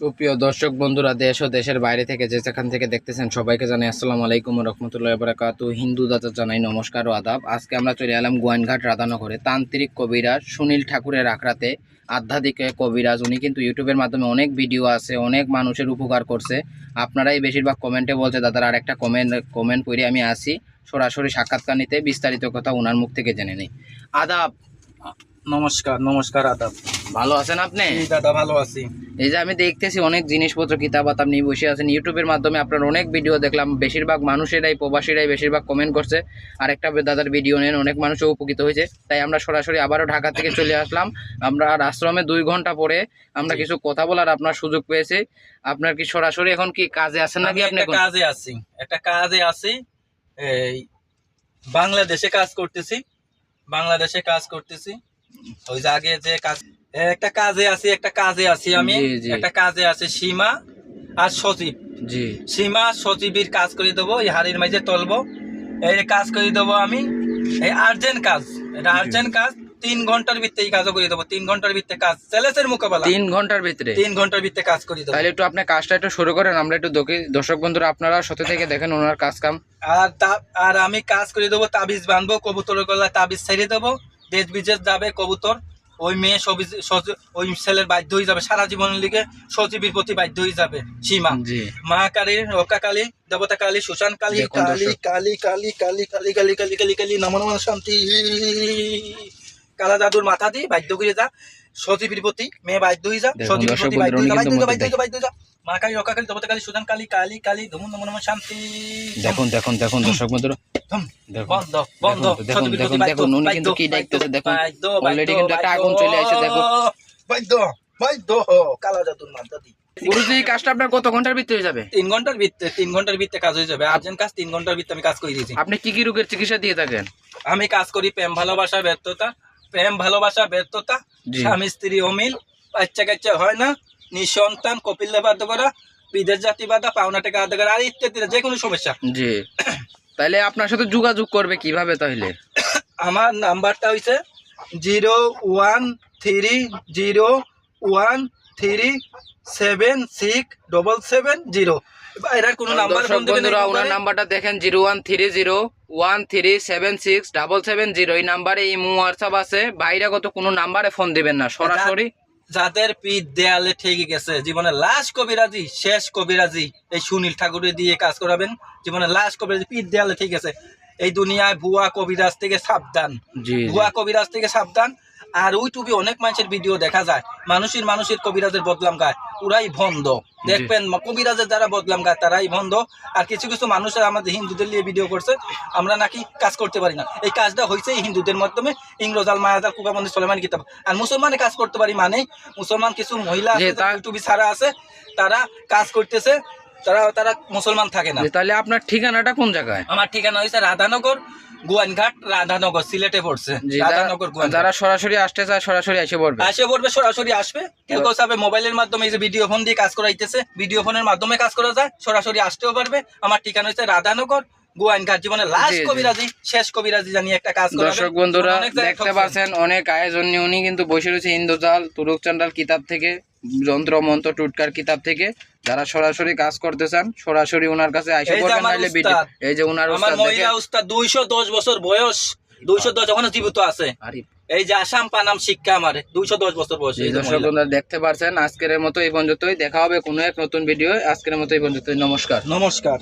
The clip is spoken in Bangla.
সুপ্রিয় দর্শক বন্ধুরা, দেশ ও দেশের বাইরে থেকে যে যেখান থেকে দেখতেছেন সবাইকে জানাই আসসালামু আলাইকুম রহমতুল্লাহ বরাকাত হিন্দু দাদা জানাই নমস্কার ও আদাব। আজকে আমরা চলে এলাম গোয়াইনঘাট রাধানগরে। তান্ত্রিক কবিরাজ সুনীল ঠাকুরের আখড়াতে আধ্যাত্মিক কবিরাজ। উনি কিন্তু ইউটিউবের মাধ্যমে অনেক ভিডিও আছে, অনেক মানুষের উপকার করছে। আপনারাই বেশিরভাগ কমেন্টে বলছে, দাদার আর একটা কমেন্ট কমেন্ট করে আমি আসি। সরাসরি সাক্ষাৎকার নিতে বিস্তারিত কথা ওনার মুখ থেকে জেনে নিই। আদাব নমস্কার নমস্কার আদাব। ভালো আছেন আপনি? দাদা ভালো আছি। এই যে আমি দেখতেছি অনেক জিনিসপত্র কিতাব আতাব নিয়ে বসে আছেন। ইউটিউবের মাধ্যমে আপনার অনেক ভিডিও দেখলাম। বেশিরভাগ মানুষেরাই প্রবাসীরাই বেশিরভাগ কমেন্ট করছে। আরেকটা দাদার ভিডিও নেন অনেক মানুষও উপকৃত হয়েছে। তাই আমরা সরাসরি আবারও ঢাকা থেকে চলে আসলাম। আমরা আর আশ্রমে দুই ঘণ্টা পরে আমরা কিছু কথা বলার আপনার সুযোগ পেয়েছি। আপনার কি সরাসরি এখন কি কাজে আছেন নাকি আপনি একটা কাজে আছি। একটা কাজে আছি। এই বাংলাদেশে কাজ করতেছি। বাংলাদেশে কাজ করতেছি। ওই যে আগে যে কাজ একটা কাজে আছি একটা কাজে আছি আমি। একটা কাজে আছি সীমা আর সচিব জি। সীমা সচিবের কাজ করে দেবো এই হাড়ির মাঝে তলবো। এই কাজ করে দেবো আমি এই আর্জেন্ট কাজ। এটা আর্জেন্ট কাজ তিন ঘণ্টার ভিত্তে এই কাজও করে দেবো। তিন ঘণ্টার ভিত্তে কাজ চ্যালেঞ্জের মোকাবেলা। তিন ঘণ্টার ভিতরে? তিন ঘণ্টার ভিত্তে কাজ করে দেবো। তাহলে একটু আপনি কাজটা একটু শুরু করেন আমরা একটু দর্শক বন্ধুরা আপনারা সাথে থেকে দেখেন ওনার কাজ কাম আর তা- আর আমি কাজ করে দেবো তাবিজ বাঁধবো কবুতরের গলায় তাবিজ ছেড়ে দেবো। দেশ বিদেশ যাবে কবুতর ওই মেয়ে ওই ছেলের বাধ্য হয়ে যাবে সারা জীবনের লিগে সজীবীর প্রতি বাধ্য হয়ে যাবে সীমা। মা কালী রক্ষা কালী দেবতা কালী সুশান কালী কালী। কালী কালী কালী কালী কালী কালী কালী কালী নম নম শান্তি। কালা জাদুর মাথা দিয়ে বাধ্য করে যা সজীবীর প্রতি মেয়ে বাধ্য হয়ে যা সজীবীর প্রতি বাধ্য হয়ে যা বাধ্য হয়ে যা বাধ্য হয়ে যা। মা কালী রক্ষা কালী দেবতা কালী সুশান কালী কালী কালী ধুম নম নম শান্তি। দেখুন দেখুন দেখুন দর্শক বন্ধুরা। ধুম। বন্ধ বন্ধ। দেখুন, দেখুন, দেখুন, উনি কিন্তু কি দেখতেছে, দেখুন। বাধ্য, কিন্তু একটা আগুন চলে আসছে, দেখুন। বাধ্য বাধ্য কালা জাদুর মাথা দি। গুরুজি কাজটা আপনার কত ঘণ্টার ভিতরে যাবে? তিন ঘণ্টার ভিত্তে তিন ঘণ্টার ভিত্তে কাজ হয়ে যাবে। আর্জেন্ট কাজ তিন ঘণ্টার ভিত্তে আমি কাজ করে দিয়েছি। আপনি কি কি রোগের চিকিৎসা দিয়ে থাকেন? আমি কাজ করি প্রেম ভালোবাসা ব্যর্থতা। প্রেম ভালোবাসা ব্যর্থতা। স্বামী স্ত্রী অমিল। বাচ্চা কাচ্চা হয় না। নিঃসন্তান কপিল বাধ্য করা। বিদেশ জাতি বাধা পাওনা টাকা আদায় করা আর ইত্যাদি যে কোনো সমস্যা। জি। তাহলে আপনার সাথে যোগাযোগ করবে কীভাবে তাহলে? আমার নাম্বারটা হইছে zero one three zero one three seven six double seven zero. এটার কোনো নাম্বার বন্ধুরা ওনার নাম্বারটা দেখেন zero one three zero one three seven six double seven zero. এই নাম্বারে ইমো হোয়াটসঅ্যাপ আছে। বাইরেগত কোনো নাম্বারে ফোন দিবেন না সরাসরি। যাদের পিঠ দেয়ালে ঠেকে গেছে জীবনে লাশ কবিরাজি শেষ কবিরাজি এই সুনীল ঠাকুরের দিয়ে কাজ করাবেন। জীবনে লাশ কবিরাজি পিঠ দেয়ালে ঠিক আছে এই দুনিয়ায় ভুয়া কবিরাজ থেকে সাবধান। ভুয়া কবিরাজ থেকে সাবধান। আর ইউটিউবে অনেক মানুষের ভিডিও দেখা যায়। মানুষের মানুষের কবিরাজের বদলাম গায়। ওরাই বন্ধ দেখবেন কবিরাজের যারা বদলাম গায় তারাই বন্ধ আর কিছু কিছু মানুষের আমাদের হিন্দুদের নিয়ে ভিডিও করছে। আমরা নাকি কাজ করতে পারি না। এই কাজটা হয়েছে হিন্দুদের মাধ্যমে। ইংরজাল মায়াজাল কুকাবন্দি সোলেমান কিতাব। আর মুসলমানে কাজ করতে পারি মানে মুসলমান কিছু মহিলা তা- ছাড়া আছে তারা কাজ করতেছে। তারা তারা মুসলমান থাকে না। তাহলে আপনার ঠিকানাটা কোন জায়গায়? আমার ঠিকানা হয়েছে রাধানগর গোয়ানঘাট রাধানগর সিলেটে পড়ছে। রাধানগর গোয়ানঘাট। যারা সরাসরি আসতে চায় সরাসরি এসে পড়বে আসে পড়বে সরাসরি আসবে। কেউ কেউ চাবে মোবাইলের মাধ্যমে এই যে ভিডিও ফোন দিয়ে কাজ করাইতেছে। ভিডিও ফোনের মাধ্যমে কাজ করা যায় সরাসরি আসতেও পারবে। আমার ঠিকানা হচ্ছে রাধানগর গোয়াইনঘাট জীবনে লাস্ট। কবিরাজি শেষ কবিরাজি জানিয়ে একটা কাজ করাবে। দর্শক বন্ধুরা অনেক দেখতে। পাচ্ছেন অনেক আয়োজন নিয়ে উনি কিন্তু বসে রয়েছে ইন্দ্রজাল তুরুক চান্ডাল কিতাব থেকে যন্ত্র মন্ত্র টুটকার কিতাব থেকে। যারা সরাসরি কাজ করতে চান সরাসরি ওনার কাছে আইসা এই যে পড়বেন আমার নাইলে ভিডিও এই যে ওনার আমার মহিলা উস্তাদ দুইশো দশ বছর বয়স দুইশো দশ ওখানে জীবিত আছে। এই যে আসাম পানাম শিক্ষা আমার দুইশো দশ বছর বয়স এই দর্শক বন্ধুরা দেখতে পারছেন আজকের মতো এই পর্যন্তই। দেখা হবে কোনো এক নতুন ভিডিও আজকের মতো এই পর্যন্তই। নমস্কার। নমস্কার।